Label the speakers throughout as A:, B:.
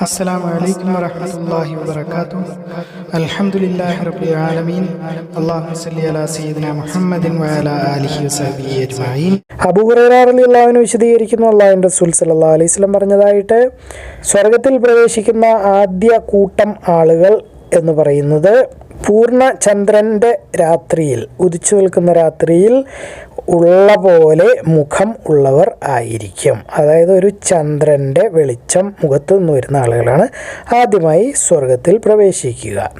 A: السلام عليكم ورحمة الله وبركاته الحمد لله رب العالمين اللهم صل على سيدنا محمد وعلى آله وصحبه أجمعين
B: അബൂഹുറാറിലുള്ളവന് വിശദീകരിക്കുന്നു അള്ളാഹുവിൻ്റെ റസൂൽ സല്ലാ അലൈഹി സ്വലം പറഞ്ഞതായിട്ട് സ്വർഗത്തിൽ പ്രവേശിക്കുന്ന ആദ്യ കൂട്ടം ആളുകൾ എന്ന് പറയുന്നത് പൂർണ്ണ ചന്ദ്രൻ്റെ രാത്രിയിൽ ഉദിച്ചു നിൽക്കുന്ന രാത്രിയിൽ ഉള്ള പോലെ മുഖം ഉള്ളവർ ആയിരിക്കും. അതായത് ഒരു ചന്ദ്രന്റെ വെളിച്ചം മുഖത്ത് നിന്ന് വരുന്ന ആളുകളാണ് ആദ്യമായി സ്വർഗത്തിൽ പ്രവേശിക്കുക.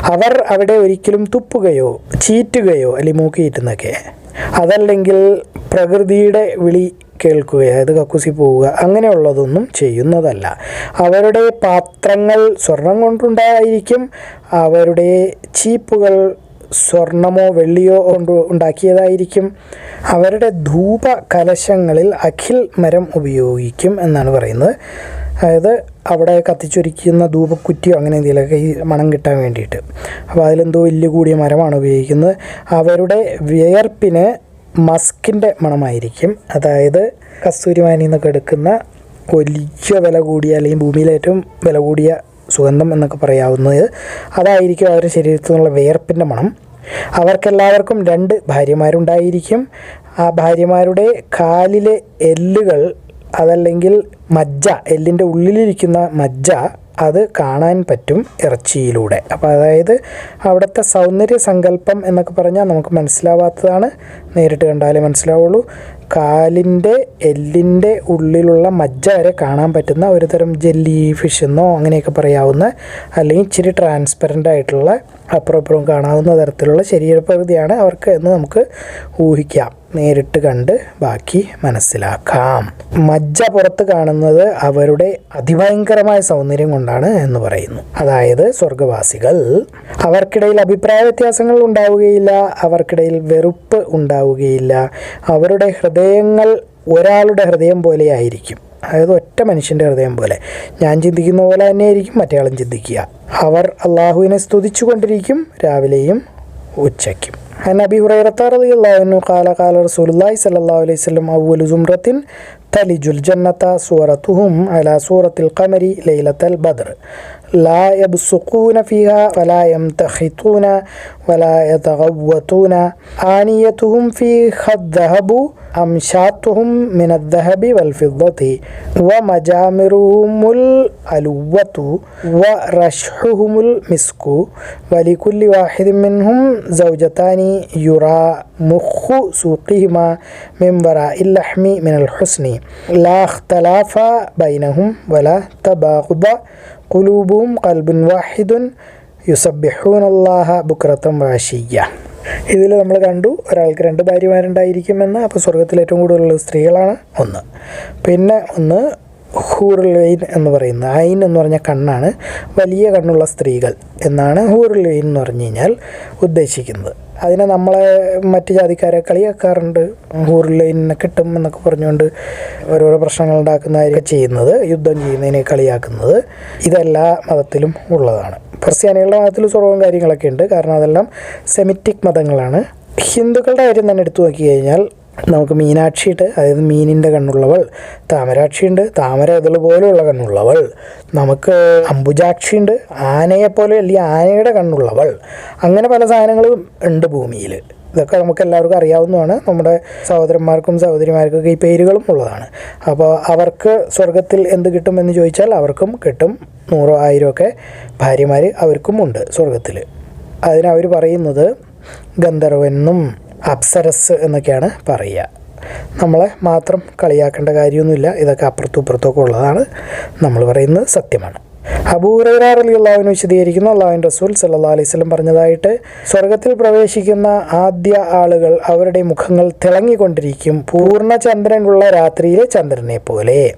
B: അവർ അവിടെ ഒരിക്കലും തുപ്പുകയോ ചീറ്റുകയോ അല്ലെങ്കിൽ മൂക്കിയിട്ടുന്നൊക്കെ. അതല്ലെങ്കിൽ പ്രകൃതിയുടെ വിളി കേൾക്കുക അതായത് കക്കുസി പോവുക അങ്ങനെയുള്ളതൊന്നും ചെയ്യുന്നതല്ല. അവരുടെ പാത്രങ്ങൾ സ്വർണം കൊണ്ടുണ്ടായിരിക്കും. അവരുടെ ചീപ്പുകൾ സ്വർണമോ വെള്ളിയോ കൊണ്ട് ഉണ്ടാക്കിയതായിരിക്കും. അവരുടെ ധൂപ കലശങ്ങളിൽ അഖിൽ മരം ഉപയോഗിക്കും എന്നാണ് പറയുന്നത്. അതായത് അവിടെ കത്തിച്ചൊരിക്കുന്ന ധൂപക്കുറ്റിയോ അങ്ങനെ എന്തെങ്കിലുമൊക്കെ ഈ മണം കിട്ടാൻ വേണ്ടിയിട്ട്. അപ്പോൾ അതിലെന്തോ വലിയ കൂടിയ മരമാണ് ഉപയോഗിക്കുന്നത്. അവരുടെ വിയർപ്പിന് മസ്കിന്റെ മണമായിരിക്കും. അതായത് കസ്തൂരിമാനി എന്നൊക്കെ എടുക്കുന്ന വലിയ വില കൂടിയ അല്ലെങ്കിൽ ഭൂമിയിലെ ഏറ്റവും വില കൂടിയ സുഗന്ധം എന്നൊക്കെ പറയാവുന്നത്. അതായിരിക്കും അവരുടെ ശരീരത്തിൽ നിന്നുള്ള വിയർപ്പിന്റെ മണം. അവർക്കെല്ലാവർക്കും രണ്ട് ഭാര്യമാരുണ്ടായിരിക്കും. ആ ഭാര്യമാരുടെ കാലിലെ എല്ലുകൾ അതല്ലെങ്കിൽ മജ്ജ എല്ലിന്റെ ഉള്ളിലിരിക്കുന്ന മജ്ജ അത് കാണാൻ പറ്റും ഇറച്ചിയിലൂടെ. അപ്പോൾ അതായത് അവിടുത്തെ സൗന്ദര്യ സങ്കല്പം എന്നൊക്കെ പറഞ്ഞാൽ നമുക്ക് മനസ്സിലാവാത്തതാണ് നേരിട്ട് കണ്ടാലേ മനസ്സിലാവുള്ളൂ. കാലിന്റെ എല്ലിന്റെ ഉള്ളിലുള്ള മജ്ജ വരെ കാണാൻ പറ്റുന്ന ഒരു തരം ജെല്ലി ഫിഷ് എന്നോ അങ്ങനെയൊക്കെ പറയാവുന്ന അല്ലെങ്കിൽ ഇച്ചിരി ട്രാൻസ്പെറന്റ് ആയിട്ടുള്ള അപ്പുറം അപ്പുറം കാണാവുന്ന തരത്തിലുള്ള ശരീരപ്രകൃതിയാണ് അവർക്ക് എന്ന് നമുക്ക് ഊഹിക്കാം. നേരിട്ട് കണ്ട് ബാക്കി മനസ്സിലാക്കാം. മജ്ജ പുറത്ത് കാണുന്നത് അവരുടെ അതിഭയങ്കരമായ സൗന്ദര്യം കൊണ്ടാണ് എന്ന് പറയുന്നു. അതായത് സ്വർഗവാസികൾ അവർക്കിടയിൽ അഭിപ്രായ വ്യത്യാസങ്ങൾ ഉണ്ടാവുകയില്ല. അവർക്കിടയിൽ വെറുപ്പ് ഉണ്ടാവുകയില്ല അവരുടെ ഹൃദയങ്ങൾ ഒരാളുടെ ഹൃദയം പോലെയായിരിക്കും. അതായത് ഒറ്റ മനുഷ്യന്റെ ഹൃദയം പോലെ. ഞാൻ ചിന്തിക്കുന്ന പോലെ തന്നെ ആയിരിക്കും മറ്റേയാളും ചിന്തിക്കുക. അവർ അള്ളാഹുവിനെ സ്തുതിച്ചു കൊണ്ടിരിക്കും രാവിലെയും ഉച്ചയ്ക്കും. നബി ഹുറൈറത്താറിയാഹു കാല കാല റസൂലി സല്ലാ അലൈഹി സ്വലം അവലു സുമ്രത്തിൻ തലിജുൽ ജന്നത്ത സൂറത്തുഹും അല സൂറത്തിൽ കമരി ലൈലത്തൽ ബദർ. لا يبصقون فيها ولا يمتخطون ولا يتغوطون. آنيتهم فيها الذهب أمشاتهم من الذهب والفضة ومجامرهم الألوة ورشحهم المسك. ولكل واحد منهم زوجتان يرى مخ سوقهما من وراء اللحم من الحسن. لا اختلاف بينهم ولا تباغض. കുലൂബും കൽബുൻ വാഹിദുൻ യുസബിഹൂൻ അള്ളാഹ ബുക്രത്തം വാഷിയ ഇതിൽ നമ്മൾ കണ്ടു ഒരാൾക്ക് രണ്ട് ഭാര്യമാരുണ്ടായിരിക്കുമെന്ന് അപ്പോൾ സ്വർഗത്തിൽ ഏറ്റവും കൂടുതലുള്ള സ്ത്രീകളാണ് ഒന്ന്. പിന്നെ ഒന്ന് ഹൂറുലൈൻ എന്ന് പറയുന്നത് ഐൻ എന്ന് പറഞ്ഞ കണ്ണാണ് വലിയ കണ്ണുള്ള സ്ത്രീകൾ എന്നാണ് ഹൂറുലൈൻ എന്ന് പറഞ്ഞു കഴിഞ്ഞാൽ ഉദ്ദേശിക്കുന്നത്. അതിനെ നമ്മളെ മറ്റു ജാതിക്കാരെ കളിയാക്കാറുണ്ട്. ഹൂറുലൈനെ കിട്ടും എന്നൊക്കെ പറഞ്ഞുകൊണ്ട് ഓരോരോ പ്രശ്നങ്ങൾ ഉണ്ടാക്കുന്നതായിരിക്കും ചെയ്യുന്നത് യുദ്ധം ചെയ്യുന്നതിനെ കളിയാക്കുന്നത്. ഇതെല്ലാ മതത്തിലും ഉള്ളതാണ്. ക്രിസ്ത്യാനികളുടെ മതത്തിൽ സ്വർഗവും കാര്യങ്ങളൊക്കെ ഉണ്ട്. കാരണം അതെല്ലാം സെമിറ്റിക് മതങ്ങളാണ്. ഹിന്ദുക്കളുടെ കാര്യം തന്നെ എടുത്തു നോക്കി കഴിഞ്ഞാൽ നമുക്ക് മീനാക്ഷിയുണ്ട്. അതായത് മീനിന്റെ കണ്ണുള്ളവൾ. താമരാക്ഷിയുണ്ട്. താമര അതിൽ പോലെയുള്ള കണ്ണുള്ളവൾ. നമുക്ക് അംബുജാക്ഷിയുണ്ട്. ആനയെപ്പോലെ അല്ലെങ്കിൽ ആനയുടെ കണ്ണുള്ളവൾ. അങ്ങനെ പല സാധനങ്ങളും ഉണ്ട് ഭൂമിയിൽ. ഇതൊക്കെ നമുക്ക് എല്ലാവർക്കും അറിയാവുന്നതാണ്. നമ്മുടെ സഹോദരന്മാർക്കും സഹോദരിമാർക്കൊക്കെ ഈ പേരുകളും ഉള്ളതാണ്. അപ്പോൾ അവർക്ക് സ്വർഗത്തിൽ എന്ത് കിട്ടുമെന്ന് ചോദിച്ചാൽ അവർക്കും കിട്ടും. നൂറോ ആയിരം ഒക്കെ ഭാര്യമാർ അവർക്കും ഉണ്ട് സ്വർഗത്തിൽ അതിനവർ പറയുന്നത് ഗന്ധർവെന്നും അപ്സരസ് എന്നൊക്കെയാണ് പറയുക. നമ്മളെ മാത്രം കളിയാക്കേണ്ട കാര്യമൊന്നുമില്ല. ഇതൊക്കെ അപ്പുറത്തും ഇപ്പുറത്തൊക്കെ ഉള്ളതാണ്. നമ്മൾ പറയുന്നത് സത്യമാണ്. അബൂറൈറാർ അലി അള്ളാഹുവിന് വിശദീകരിക്കുന്നു. അള്ളാഹുവിൻ റസൂൽ സല്ലാ അലൈഹി സ്വലം പറഞ്ഞതായിട്ട് സ്വർഗത്തിൽ പ്രവേശിക്കുന്ന ആദ്യ ആളുകൾ അവരുടെ മുഖങ്ങൾ തിളങ്ങിക്കൊണ്ടിരിക്കും പൂർണ ചന്ദ്രനുള്ള രാത്രിയിലെ ചന്ദ്രനെ പോലെ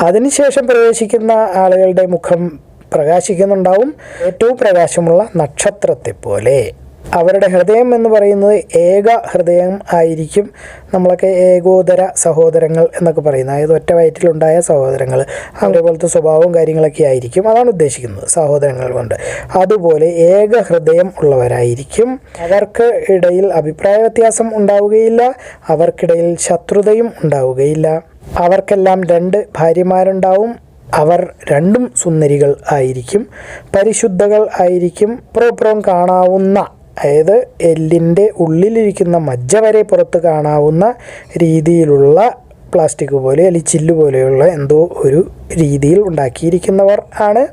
B: അതിനുശേഷം പ്രവേശിക്കുന്ന ആളുകളുടെ മുഖം പ്രകാശിക്കുന്നുണ്ടാവും. ഏറ്റവും പ്രകാശമുള്ള നക്ഷത്രത്തെ പോലെ അവരുടെ ഹൃദയം എന്ന് പറയുന്നത് ഏക ഹൃദയം ആയിരിക്കും. നമ്മളൊക്കെ ഏകോദര സഹോദരങ്ങൾ എന്നൊക്കെ പറയുന്നത് അതായത് ഒറ്റ വയറ്റിലുണ്ടായ സഹോദരങ്ങൾ അതേപോലത്തെ സ്വഭാവവും കാര്യങ്ങളൊക്കെ ആയിരിക്കും. അതാണ് ഉദ്ദേശിക്കുന്നത് സഹോദരങ്ങൾ കൊണ്ട്. അതുപോലെ ഏക ഹൃദയം ഉള്ളവരായിരിക്കും. അവർക്ക് ഇടയിൽ അഭിപ്രായ വ്യത്യാസം ഉണ്ടാവുകയില്ല അവർക്കിടയിൽ ശത്രുതയും ഉണ്ടാവുകയില്ല. അവർക്കെല്ലാം രണ്ട് ഭാര്യമാരുണ്ടാവും അവർ രണ്ടും സുന്ദരികൾ ആയിരിക്കും. പരിശുദ്ധകൾ ആയിരിക്കും. പ്രോപ്രോം കാണാവുന്ന അതായത് എല്ലിന്റെ ഉള്ളിലിരിക്കുന്ന മജ്ജ വരെ പുറത്ത് കാണാവുന്ന രീതിയിലുള്ള പ്ലാസ്റ്റിക് പോലെ അല്ലെങ്കിൽ ചില്ല് പോലെയുള്ള എന്തോ ഒരു രീതിയിൽ ഉണ്ടാക്കിയിരിക്കുന്നവർ ആണ്.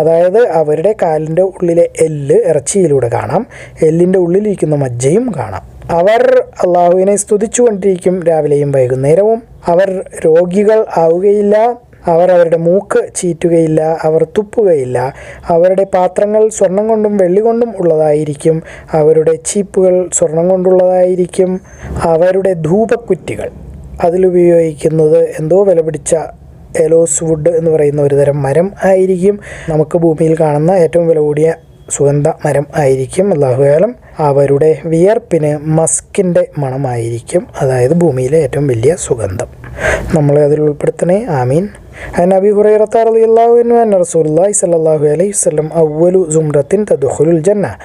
B: അതായത് അവരുടെ കാലിന്റെ ഉള്ളിലെ എല്ല് ഇറച്ചിയിലൂടെ കാണാം. എല്ലിന്റെ ഉള്ളിലിരിക്കുന്ന മജ്ജയും കാണാം. അവർ അള്ളാഹുവിനെ സ്തുതിച്ചുകൊണ്ടിരിക്കും രാവിലെയും വൈകുന്നേരവും. അവർ രോഗികൾ ആവുകയില്ല. അവർ അവരുടെ മൂക്ക് ചീറ്റുകയില്ല അവർ തുപ്പുകയില്ല. അവരുടെ പാത്രങ്ങൾ സ്വർണം കൊണ്ടും വെള്ളി കൊണ്ടും ഉള്ളതായിരിക്കും. അവരുടെ ചീപ്പുകൾ സ്വർണം കൊണ്ടുള്ളതായിരിക്കും. അവരുടെ ധൂപക്കുറ്റികൾ. അതിലുപയോഗിക്കുന്നത് എന്തോ വില പിടിച്ച എലോസ് വുഡ് എന്ന് പറയുന്ന ഒരു തരം മരം ആയിരിക്കും. നമുക്ക് ഭൂമിയിൽ കാണുന്ന ഏറ്റവും വില കൂടിയ സുഗന്ധ മരം ആയിരിക്കും. അള്ളാഹുകാലം അവരുടെ വിയർപ്പിന് മസ്കിന്റെ മണമായിരിക്കും. അതായത് ഭൂമിയിലെ ഏറ്റവും വലിയ സുഗന്ധം. നമ്മൾ അതിൽ ഉൾപ്പെടുത്തണേ. ആമീൻ. നബി ഹുറൈറത്ത റളിയല്ലാഹു അൻഹു റസൂലുള്ളാഹി സ്വല്ലല്ലാഹു അലൈഹി വസല്ലം അവ്വലു സുംറത്തിൻ തദ്ഖുലുൽ ജന്ന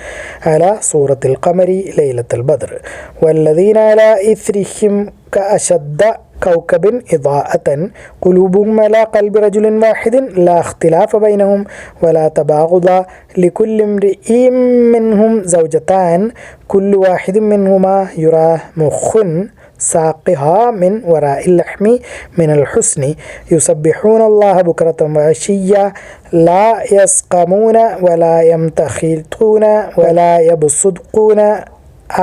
B: അല സൂറത്തിൽ ഖമരി ലൈലത്തുൽ ബദർ. വല്ലദീന ഇസ്രിഹിം ക കഅശദ്ദ كوكب إضاءة. قلوبهم على قلب رجل واحد. لا اختلاف بينهم ولا تباغض لكل امرئ منهم زوجتان. كل واحد منهما يرى مخ ساقها من وراء اللحم من الحسن. يسبحون الله بكرة وعشيا لا يسقمون ولا يمتخطون ولا يبصدقون.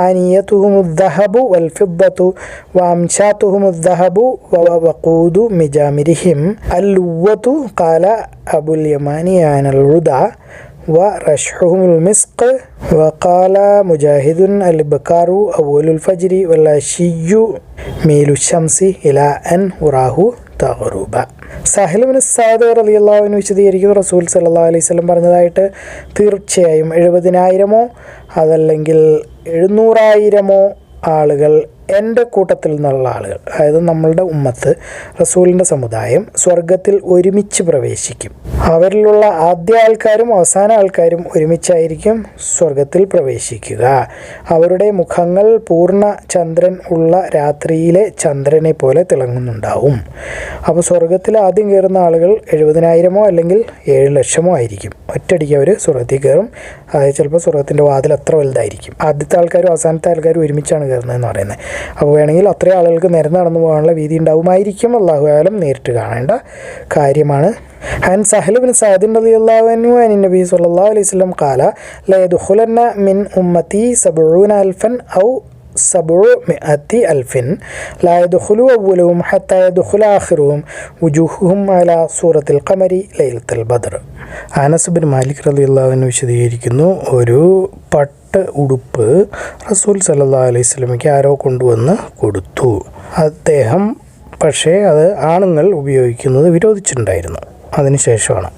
B: ആനിയത്തുഹുമുദ്ദഹബു വൽഫിദ്ദത്തു വംശാത്തുഹുമുദ്ദഹബു വവഖൂദു മിജാമിരിഹിം അൽ ഉവ്വത്തു കാല അബുൽ യമാനി ആനൽ ഉദ ورشحهم المسق وقال مجاهد البكار أول الفجر والعشي ميل الشمس إلى أن وراه തഹറൂബ സാഹിലിബിന് സാദ് റലിയല്ലാവിന് വിശദീകരിക്കുന്ന റസൂൽ സല്ലാ അലൈഹി സ്വലം പറഞ്ഞതായിട്ട് തീർച്ചയായും എഴുപതിനായിരമോ അതല്ലെങ്കിൽ എഴുന്നൂറായിരമോ ആളുകൾ എന്റെ കൂട്ടത്തിൽ നിന്നുള്ള ആളുകൾ അതായത് നമ്മളുടെ ഉമ്മത്ത് റസൂലിന്റെ സമുദായം സ്വർഗത്തിൽ ഒരുമിച്ച് പ്രവേശിക്കും. അവരിലുള്ള ആദ്യ ആൾക്കാരും അവസാന ആൾക്കാരും ഒരുമിച്ചായിരിക്കും സ്വർഗത്തിൽ പ്രവേശിക്കുക. അവരുടെ മുഖങ്ങൾ പൂർണ ചന്ദ്രൻ ഉള്ള രാത്രിയിലെ ചന്ദ്രനെ പോലെ തിളങ്ങുന്നുണ്ടാവും. അപ്പോൾ സ്വർഗത്തിൽ ആദ്യം കയറുന്ന ആളുകൾ എഴുപതിനായിരമോ അല്ലെങ്കിൽ ഏഴ് ലക്ഷമോ ആയിരിക്കും. ഒറ്റയടിക്ക് അവർ സ്വർഗത്തിൽ കയറും. അതായത് ചിലപ്പോൾ സ്വർഗത്തിന്റെ വാതിൽ അത്ര വലുതായിരിക്കും. ആദ്യത്തെ ആൾക്കാരും അവസാനത്തെ ആൾക്കാരും ഒരുമിച്ചാണ് കയറുന്നതെന്ന് പറയുന്നത്. അപ്പോൾ വേണമെങ്കിൽ അത്രയും ആളുകൾക്ക് നിരന്ന് നടന്നു പോകാനുള്ള വീതി ഉണ്ടാവുമായിരിക്കും അള്ളാഹു ആലം നേരിട്ട് കാണേണ്ട കാര്യമാണ് عن سهل بن سعد رضي الله عنه عن النبي صلى الله عليه وسلم قال لا يدخلن من أمتي سبعون ألفا أو سبعمائة ألف لا يدخل أولهم حتى يدخل آخرهم وجوههم على صورة القمر ليلة البدر അനസ് ബിൻ മാലിക് റളിയല്ലാഹു വിശദീകരിക്കുന്നു ഒരു പട്ട് ഉടുപ്പ് റസൂൽ സല്ലാ അലൈഹി സ്വലമയ്ക്ക് ആരോ കൊണ്ടുവന്ന് കൊടുത്തു. അദ്ദേഹം പക്ഷേ അത് ആണുങ്ങൾ ഉപയോഗിക്കുന്നത് വിരോധിച്ചിട്ടുണ്ടായിരുന്നു. അതിനുശേഷമാണ്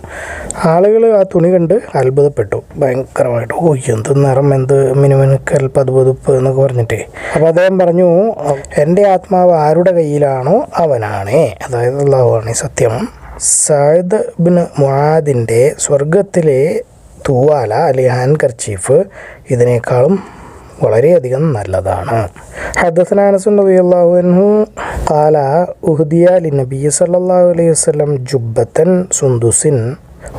B: ആളുകൾ ആ തുണി കണ്ട് അത്ഭുതപ്പെട്ടു. ഭയങ്കരമായിട്ട് ഓ എന്ത് നിറം എന്ത് മിനുമിനുക്കൽ പതുപതുപ്പ് എന്നൊക്കെ പറഞ്ഞിട്ടേ. അപ്പോൾ അദ്ദേഹം പറഞ്ഞു എന്റെ ആത്മാവ് ആരുടെ കയ്യിലാണോ അവനാണേ. അതായത് അള്ളാഹു ആണ് സത്യം സായദ് ബിൻ മുഹാദിന്റെ സ്വർഗത്തിലെ തൂവാല അല്ലെങ്കിൽ ഹാൻഡ് കർച്ചീഫ് ഇതിനേക്കാളും വളരെയധികം നല്ലതാണ്. ഹദസന നബി അൻഹു കാല ഉഹദിയ ലി നബി സല്ലല്ലാഹു അലൈഹി വസല്ലം ജുബത്തൻ സുന്ദുസിൻ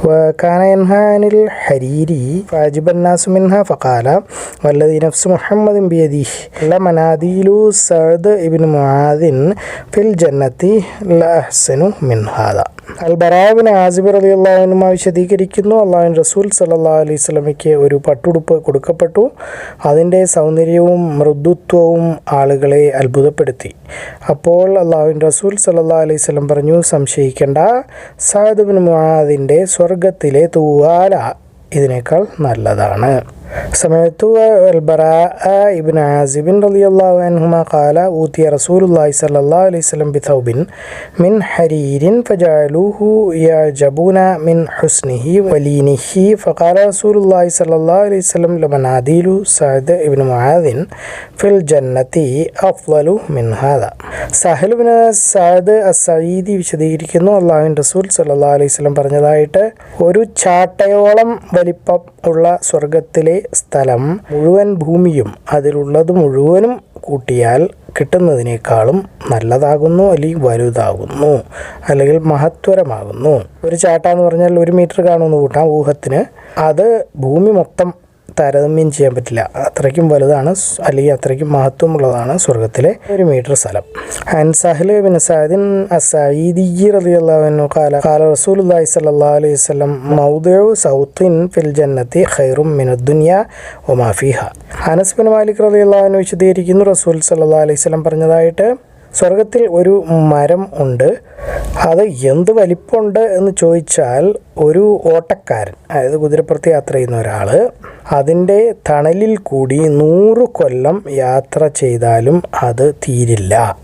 B: وكان ينهى عن الحرير فعجب الناس منها فقال والذي نفس محمد بيده لمناديل سعد بن معاذ في الجنة لأحسن من هذا അൽബറാബിന് ആസിബ് അലി അള്ളാഹുനുമ വിശദീകരിക്കുന്നു അള്ളാഹുൻ റസൂൽ സല്ലാ അലൈഹി സ്വലമയ്ക്ക് ഒരു പട്ടുടുപ്പ് കൊടുക്കപ്പെട്ടു അതിൻ്റെ സൗന്ദര്യവും മൃദുത്വവും ആളുകളെ അത്ഭുതപ്പെടുത്തി അപ്പോൾ അള്ളാഹുൻ റസൂൽ സല്ലാ അലൈഹി സ്വലം പറഞ്ഞു സംശയിക്കേണ്ട സാദുബിൻ മുഹാദിൻ്റെ സ്വർഗത്തിലെ തൂവാല ഇതിനേക്കാൾ നല്ലതാണ്. سمعت البراء ابن عازب رضي الله عنهما قال أوتي رسول الله صلى الله عليه وسلم بثوب من حرير فجعلوه يعجبون من حسنه ولينه فقال رسول الله صلى الله عليه وسلم لمناديل سعد بن معاذ في الجنة أفضل من هذا സാഹിൽ ബിൻ സാദ് അസീദി വിശദീകരിക്കുന്നു അള്ളാഹുവിൻ റസൂൽ സല്ലാ അലൈഹി സ്വലം പറഞ്ഞതായിട്ട് ഒരു ചാട്ടയോളം വലിപ്പം ഉള്ള സ്വർഗത്തിലെ സ്ഥലം മുഴുവൻ ഭൂമിയും അതിലുള്ളത് മുഴുവനും കൂട്ടിയാൽ കിട്ടുന്നതിനേക്കാളും നല്ലതാകുന്നു അല്ലെങ്കിൽ വലുതാകുന്നു അല്ലെങ്കിൽ മഹത്വരമാകുന്നു. ഒരു ചാട്ട എന്ന് പറഞ്ഞാൽ ഒരു മീറ്റർ കാണുമെന്ന് കൂട്ടാം. ഊഹത്തിന് അത് ഭൂമി മൊത്തം താരതമ്യം ചെയ്യാൻ പറ്റില്ല അത്രയ്ക്കും വലുതാണ് സ് അല്ലെങ്കിൽ അത്രയ്ക്കും മഹത്വമുള്ളതാണ് സ്വർഗത്തിലെ ഒരു മീറ്റർ സ്ഥലം عن سهل بن سعد السعيدي رضي الله عنه قال قال رسول الله صلى الله عليه وسلم موضع صوت في الجنة خير من الدنيا وما فيها അനസ് ബിൻ മാലിക് റളിയല്ലാഹു അൻഹു വിശദീകരിക്കുന്നു റസൂൽ സല്ലല്ലാഹു അലൈഹി വസല്ലം പറഞ്ഞതായിട്ട് സ്വർഗത്തിൽ ഒരു മരം ഉണ്ട്. അത് എന്ത് വലിപ്പമുണ്ട് എന്ന് ചോദിച്ചാൽ ഒരു ഓട്ടക്കാരൻ അതായത് കുതിരപ്പുറത്ത് യാത്ര ചെയ്യുന്ന ഒരാൾ അതിന്റെ തണലിൽ കൂടി നൂറ് കൊല്ലം യാത്ര ചെയ്താലും അത് തീരില്ല.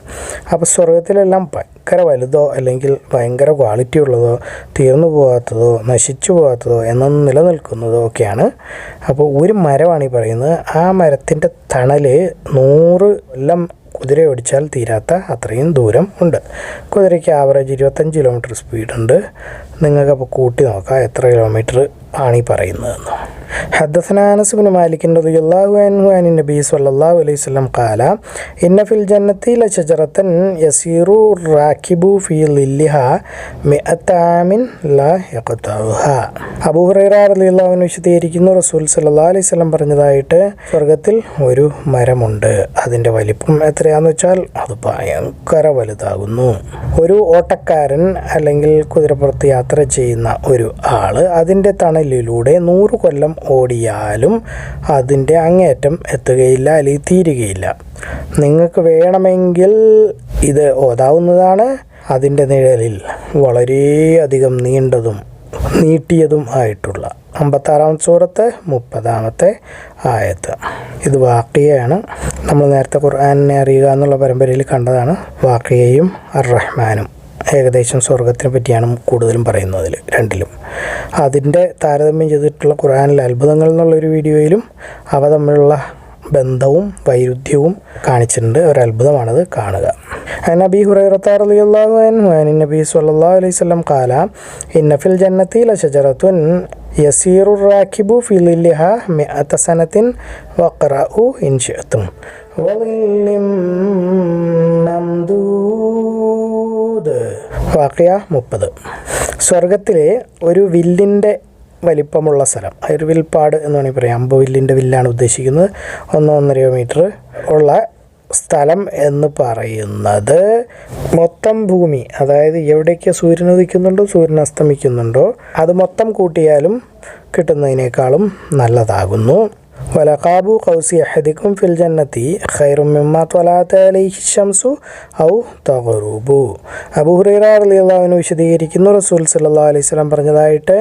B: അപ്പോൾ സ്വർഗത്തിലെല്ലാം ഭയങ്കര വലുതോ അല്ലെങ്കിൽ ഭയങ്കര ക്വാളിറ്റി ഉള്ളതോ തീർന്നു പോകാത്തതോ നശിച്ചു പോകാത്തതോ എന്നൊന്നും നിലനിൽക്കുന്നതോ ഒക്കെയാണ്. അപ്പോൾ ഒരു മരമാണ് ഈ പറയുന്നത്. ആ മരത്തിന്റെ തണൽ നൂറ് കൊല്ലം കുതിര ഓടിച്ചാൽ തീരാത്ത അത്രയും ദൂരം ഉണ്ട്. കുതിരയ്ക്ക് ആവറേജ് ഇരുപത്തഞ്ച് കിലോമീറ്റർ സ്പീഡുണ്ട് നിങ്ങൾക്ക് അപ്പോൾ കൂട്ടി നോക്കാം എത്ര കിലോമീറ്റർ ആണ് ഈ പറയുന്നതെന്ന്. حدثنا انس بن مالك رضي الله عنه عن النبي صلى الله عليه وسلم قال ان في الجنه لشجره يسير الراكب في ظلها مئة عام لا يقطعها അബൂ ഹുറൈറ റളിയല്ലാഹു അൻഹു വിശദീകരിക്കുന്നു റസൂൽ സല്ലല്ലാഹു അലൈഹി വസല്ലം പറഞ്ഞതായിട്ട് സ്വർഗത്തിൽ ഒരു മരമുണ്ട് അതിൻ്റെ വലിപ്പം എത്രയാന്ന് വെച്ചാൽ അത് ഭയങ്കര വലുതാകുന്നു ഒരു ഓട്ടക്കാരൻ അല്ലെങ്കിൽ കുതിരപ്പുറത്ത് യാത്ര ചെയ്യുന്ന ഒരു ആള് അതിൻ്റെ തണലിലൂടെ നൂറ് കൊല്ലം ഓടിയാലും അതിന്റെ അങ്ങേറ്റം എത്തുകയില്ല അല്ലെങ്കിൽ തീരുകയില്ല. നിങ്ങൾക്ക് വേണമെങ്കിൽ ഇത് ഓതാവുന്നതാണ്. അതിന്റെ നിഴലിൽ വളരെയധികം നീണ്ടതും നീട്ടിയതും ആയിട്ടുള്ള അമ്പത്താറാം സൂറത്ത് മുപ്പതാമത്തെ ആയത്ത്. ഇത് വാക്കിയാണ് നമ്മൾ നേരത്തെ ഖുർആാനിനെ അറിയുക എന്നുള്ള പരമ്പരയിൽ കണ്ടതാണ്. വാക്കിയയും അർ റഹ്മാനും. ഏകദേശം സ്വർഗത്തിനെ പറ്റിയാണ് കൂടുതലും പറയുന്നതിൽ രണ്ടിലും. അതിന്റെ താരതമ്യം ചെയ്തിട്ടുള്ള ഖുറാനിലെ അത്ഭുതങ്ങൾ എന്നുള്ളൊരു വീഡിയോയിലും അവ തമ്മിലുള്ള ബന്ധവും വൈരുദ്ധ്യവും കാണിച്ചിട്ടുണ്ട്. ഒരു കാണുക. നബി ഹുറൈറത്താറിയാഹുഅനബി സല്ലാ അലൈഹി കാല ഇന്നഫിൽ ജന്നത്തിൽ ഷജറത്തുൻ യസീറു റാഖിബു ഫിലിഹ മെഅത്തസനത്തിൻ വഖറഉ ഇൻഷത്തും ദാവൂദ് വാക്യ മുപ്പത്. സ്വർഗത്തിലെ ഒരു വില്ലിന്റെ വലിപ്പമുള്ള സ്ഥലം. ഒരു വിൽപ്പാട് എന്ന് വേണമെങ്കിൽ പറയാം. അമ്പ് വില്ലിന്റെ വില്ലാണ് ഉദ്ദേശിക്കുന്നത്. ഒന്ന് ഒന്നര മീറ്റർ ഉള്ള സ്ഥലം എന്ന് പറയുന്നത്. മൊത്തം ഭൂമി അതായത് എവിടേക്ക് സൂര്യൻ ഉദിക്കുന്നുണ്ടോ സൂര്യൻ അസ്തമിക്കുന്നുണ്ടോ അത് മൊത്തം കൂട്ടിയാലും കിട്ടുന്നതിനേക്കാളും നല്ലതാകുന്നു. വലഖാബു കൗസി അഹദിക്കും ഫിൽ ജന്നത്തി ഖൈറും മിമ്മ ത്വലാത്ത അലൈഹി ഷംസു ഔ തഗറൂബു അബൂ ഹുറൈറ റളിയല്ലാഹു അൻഹു വിശദീകരിക്കുന്നു. റസൂൽ സല്ലല്ലാഹു അലൈഹി വസല്ലം പറഞ്ഞതായിട്ട്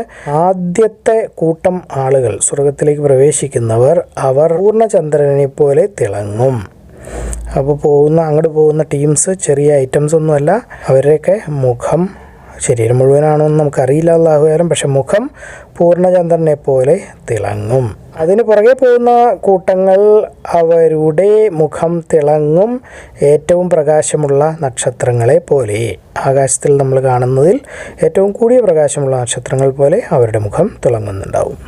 B: ആദ്യത്തെ കൂട്ടം ആളുകൾ സ്വർഗത്തിലേക്ക് പ്രവേശിക്കുന്നവർ അവർ പൂർണചന്ദ്രനെ പോലെ തിളങ്ങും. അപ്പോൾ പോകുന്ന അങ്ങോട്ട് പോകുന്ന ടീംസ് ചെറിയ ഐറ്റംസ് ഒന്നുമല്ല അവരുടെയൊക്കെ മുഖം ശരീരം മുഴുവനാണോ എന്ന് നമുക്കറിയില്ല അള്ളാഹുകാരം പക്ഷെ മുഖം പൂർണചന്ദ്രനെ പോലെ തിളങ്ങും. അതിന് പുറകെ പോകുന്ന കൂട്ടങ്ങൾ അവരുടെ മുഖം തിളങ്ങും. ഏറ്റവും പ്രകാശമുള്ള നക്ഷത്രങ്ങളെ പോലെ. ആകാശത്തിൽ നമ്മൾ കാണുന്നതിൽ ഏറ്റവും കൂടിയ പ്രകാശമുള്ള നക്ഷത്രങ്ങൾ പോലെ അവരുടെ മുഖം തിളങ്ങുന്നുണ്ടാവും.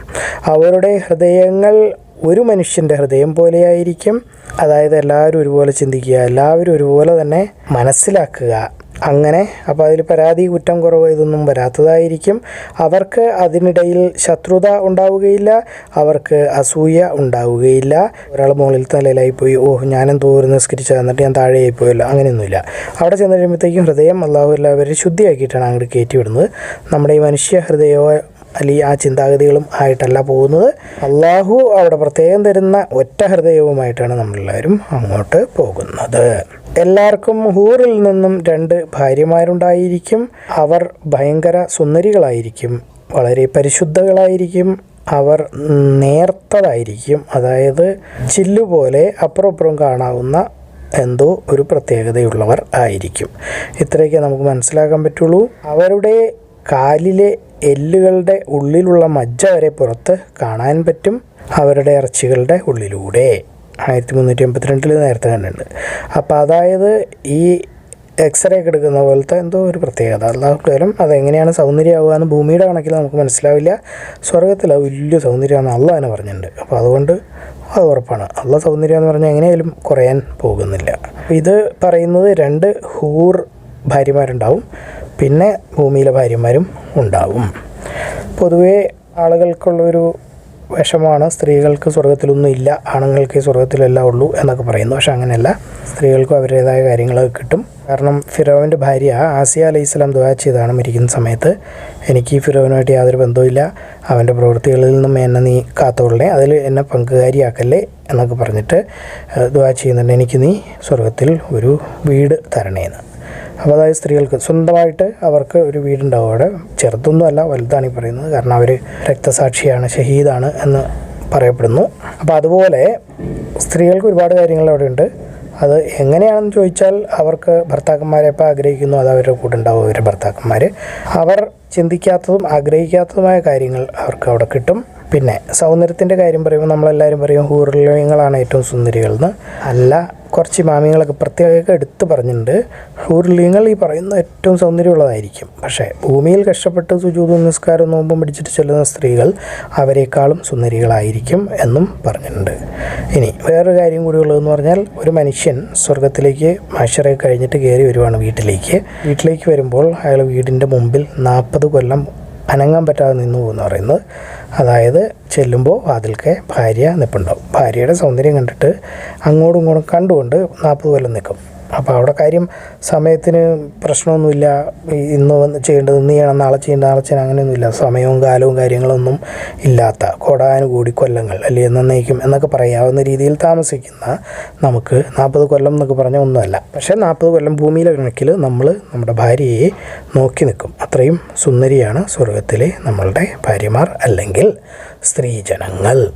B: അവരുടെ ഹൃദയങ്ങൾ ഒരു മനുഷ്യന്റെ ഹൃദയം പോലെയായിരിക്കും അതായത് എല്ലാവരും ഒരുപോലെ ചിന്തിക്കുക എല്ലാവരും ഒരുപോലെ തന്നെ മനസ്സിലാക്കുക. അങ്ങനെ അപ്പോൾ അതിൽ പരാതി കുറ്റം കുറവ് ഇതൊന്നും വരാത്തതായിരിക്കും. അവർക്ക് അതിനിടയിൽ ശത്രുത ഉണ്ടാവുകയില്ല അവർക്ക് അസൂയ ഉണ്ടാവുകയില്ല. ഒരാൾ മുകളിൽ തലയിലായി പോയി ഓ ഞാനെന്തോ ഒരു നിസ്കരിച്ച എന്നിട്ട് ഞാൻ താഴെയായി പോയല്ലോ അങ്ങനെയൊന്നുമില്ല. അവിടെ ചെന്ന് കഴിയുമ്പോഴത്തേക്കും ഹൃദയം അള്ളാഹു എല്ലാവരും ശുദ്ധിയാക്കിയിട്ടാണ് അങ്ങോട്ട് കയറ്റി വിടുന്നത് നമ്മുടെ ഈ മനുഷ്യ ഹൃദയോ അല്ലെങ്കിൽ ആ ചിന്താഗതികളും ആയിട്ടല്ല പോകുന്നത്. അള്ളാഹു അവിടെ പ്രത്യേകം തരുന്ന ഒറ്റ ഹൃദയവുമായിട്ടാണ് നമ്മളെല്ലാവരും അങ്ങോട്ട് പോകുന്നത്. എല്ലാവർക്കും ഹൂറിൽ നിന്നും രണ്ട് ഭാര്യമാരുണ്ടായിരിക്കും. അവർ ഭയങ്കര സുന്ദരികളായിരിക്കും. വളരെ പരിശുദ്ധകളായിരിക്കും. അവർ നേർത്തതായിരിക്കും. അതായത് ചില്ലുപോലെ അപ്പുറം അപ്പുറം കാണാവുന്ന എന്തോ ഒരു പ്രത്യേകതയുള്ളവർ ആയിരിക്കും. ഇത്രയൊക്കെ നമുക്ക് മനസ്സിലാക്കാൻ പറ്റുള്ളൂ. അവരുടെ കാലിലെ എല്ലുകളുടെ ഉള്ളിലുള്ള മജ്ജ വരെ പുറത്ത് കാണാൻ പറ്റും. അവരുടെ ഇറച്ചികളുടെ ഉള്ളിലൂടെ. ആയിരത്തി മുന്നൂറ്റി എൺപത്തിരണ്ടിൽ നേരത്തെ കണ്ടിട്ടുണ്ട്. അപ്പോൾ അതായത് ഈ എക്സ്റേ ഒക്കെ എടുക്കുന്ന പോലത്തെ എന്തോ ഒരു പ്രത്യേകത. അല്ലാഹുക്കാലും അതെങ്ങനെയാണ് സൗന്ദര്യമാവുക എന്ന് ഭൂമിയുടെ കണക്കിൽ നമുക്ക് മനസ്സിലാവില്ല. സ്വർഗത്തിൽ അത് വലിയ സൗന്ദര്യമാണ് അല്ല തന്നെ പറഞ്ഞിട്ടുണ്ട്. അപ്പോൾ അതുകൊണ്ട് അത് ഉറപ്പാണ്. അള്ള സൗന്ദര്യം എന്ന് പറഞ്ഞാൽ എങ്ങനെയായാലും കുറയാൻ പോകുന്നില്ല. ഇത് പറയുന്നത് രണ്ട് ഹൂർ ഭാര്യമാരുണ്ടാവും. പിന്നെ ഭൂമിയിലെ ഭാര്യമാരും ഉണ്ടാവും. പൊതുവേ ആളുകൾക്കുള്ളൊരു വിഷമാണ്. സ്ത്രീകൾക്ക് സ്വർഗത്തിലൊന്നും ഇല്ല. ആണുങ്ങൾക്ക് സ്വർഗത്തിലെല്ലാം ഉള്ളൂ എന്നൊക്കെ പറയുന്നു. പക്ഷെ അങ്ങനെയല്ല. സ്ത്രീകൾക്കും അവരുടേതായ കാര്യങ്ങളൊക്കെ കിട്ടും. കാരണം ഫിറോവിന്റെ ഭാര്യ ആസിയ അലൈഹി ഇസ്ലാം ദുവാ ചെയ്താണ് മരിക്കുന്ന സമയത്ത്. എനിക്ക് ഫിറോവിനുമായിട്ട് യാതൊരു ബന്ധവുമില്ല. അവന്റെ പ്രവൃത്തികളിൽ നിന്നും എന്നെ നീ കാത്തോളണേ അതിൽ എന്നെ പങ്കുകാരിയാക്കല്ലേ എന്നൊക്കെ പറഞ്ഞിട്ട് ദുവാ ചെയ്യുന്നുണ്ട്. എനിക്ക് നീ സ്വർഗത്തിൽ ഒരു വീട് തരണേന്ന്. അപ്പോൾ അതായത് സ്ത്രീകൾക്ക് സ്വന്തമായിട്ട് അവർക്ക് ഒരു വീടുണ്ടാവും. അവിടെ ചെറുതൊന്നും അല്ല വലുതാണ് ഈ പറയുന്നത്. കാരണം അവർ രക്തസാക്ഷിയാണ് ഷഹീദാണ് എന്ന് പറയപ്പെടുന്നു. അപ്പോൾ അതുപോലെ സ്ത്രീകൾക്ക് ഒരുപാട് കാര്യങ്ങൾ അവിടെ ഉണ്ട്. അത് എങ്ങനെയാണെന്ന് ചോദിച്ചാൽ അവർക്ക് ഭർത്താക്കന്മാരെ ഇപ്പോൾ ആഗ്രഹിക്കുന്നു അത് അവരുടെ കൂടെ ഉണ്ടാവും അവരുടെ ഭർത്താക്കന്മാർ അവർ ചിന്തിക്കാത്തതും ആഗ്രഹിക്കാത്തതുമായ കാര്യങ്ങൾ അവർക്ക് അവിടെ കിട്ടും. പിന്നെ സൗന്ദര്യത്തിന്റെ കാര്യം പറയുമ്പോൾ നമ്മളെല്ലാവരും പറയും ഹൂർലിംഗങ്ങളാണ് ഏറ്റവും സുന്ദരികൾ എന്ന്. അല്ല കുറച്ച് മാമിയങ്ങളൊക്കെ പ്രത്യേകം എടുത്ത് പറഞ്ഞിട്ടുണ്ട്. ഹൂർലിംഗങ്ങൾ ഈ പറയുന്ന ഏറ്റവും സൗന്ദര്യമുള്ളതായിരിക്കും. പക്ഷേ ഭൂമിയിൽ കഷ്ടപ്പെട്ട് സുജൂത നിസ്കാരം നോമ്പും പിടിച്ചിട്ട് ചെല്ലുന്ന സ്ത്രീകൾ അവരെക്കാളും സുന്ദരികളായിരിക്കും എന്നും പറഞ്ഞിട്ടുണ്ട്. ഇനി വേറൊരു കാര്യം കൂടി ഉള്ളതെന്ന് പറഞ്ഞാൽ ഒരു മനുഷ്യൻ സ്വർഗത്തിലേക്ക് മനുഷ്യരെ കഴിഞ്ഞിട്ട് കയറി വരുവാണ് വീട്ടിലേക്ക്. വീട്ടിലേക്ക് വരുമ്പോൾ അയാൾ വീടിന്റെ മുമ്പിൽ നാൽപ്പത് കൊല്ലം അനങ്ങാൻ പറ്റാതെ നിന്നു പോകുന്നു പറയുന്നത്. അതായത് ചെല്ലുമ്പോൾ അതിൽക്കെ ഭാര്യ നിൽപ്പുണ്ടാവും ഭാര്യയുടെ സൗന്ദര്യം കണ്ടിട്ട് അങ്ങോട്ടും ഇങ്ങോട്ടും കണ്ടുകൊണ്ട് നാൽപ്പത് കൊല്ലം നിൽക്കും അപ്പോൾ അവിടെ കാര്യം സമയത്തിന് പ്രശ്നമൊന്നുമില്ല. ഇന്ന് വന്ന് ചെയ്യേണ്ടത് ഇന്ന് ചെയ്യണം നാളെ ചെയ്യേണ്ടത് നാളെ ചെയ്യണം അങ്ങനെയൊന്നുമില്ല. സമയവും കാലവും കാര്യങ്ങളൊന്നും ഇല്ലാത്ത കോടാനുകൂടി കൊല്ലങ്ങൾ അല്ലെങ്കിൽ എന്നേക്കും എന്നൊക്കെ പറയാവുന്ന രീതിയിൽ താമസിക്കുന്ന നമുക്ക് നാൽപ്പത് കൊല്ലം എന്നൊക്കെ പറഞ്ഞാൽ ഒന്നുമല്ല. പക്ഷേ നാൽപ്പത് കൊല്ലം ഭൂമിയിലെ കണക്കിൽ നമ്മൾ നമ്മുടെ ഭാര്യയെ നോക്കി നിൽക്കും. അത്രയും സുന്ദരിയാണ് സ്വർഗത്തിലെ നമ്മളുടെ ഭാര്യമാർ അല്ലെങ്കിൽ സ്ത്രീജനങ്ങൾ.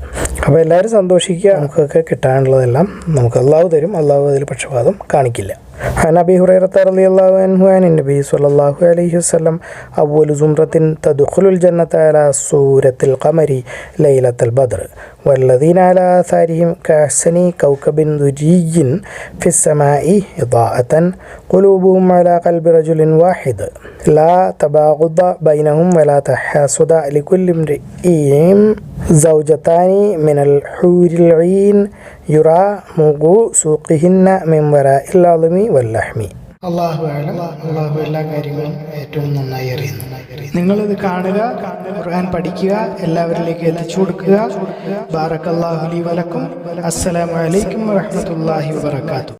B: അപ്പോൾ എല്ലാവരും സന്തോഷിക്കുക. നമുക്കൊക്കെ കിട്ടാനുള്ളതെല്ലാം നമുക്ക് അള്ളാഹു തരും. അള്ളാഹു അതിൽ പക്ഷപാതം കാണിക്കില്ല. عن أبي هريرة رضي الله عنه عن النبي صلى الله عليه وسلم أول زمرة تدخل الجنة على صورة القمر ليلة البدر. والذين على آثارهم كأحسن كوكب دري في السماء إضاءة قلوبهم على قلب رجل واحد. لا تباغض بينهم ولا تحاسد لكل امرئ زوجتان من الحور العين. യുറാ മുഗു സൂഖിഹിന്ന മെമ്പറ ഇല്ലാലുമി വല്ലഹ്മി
A: അള്ളാഹു ആലം അള്ളാഹു എല്ലാ കാര്യങ്ങളും ഏറ്റവും നന്നായി അറിയുന്നു. നിങ്ങളിത് കാണുക ഖുർആൻ പഠിക്കുക എല്ലാവരിലേക്ക് എത്തിച്ചു കൊടുക്കുക. ബാറക്കല്ലാഹുലി വലക്കും. അസ്സലാമലൈക്കും വാഹമത്തല്ലാഹി വാത്തു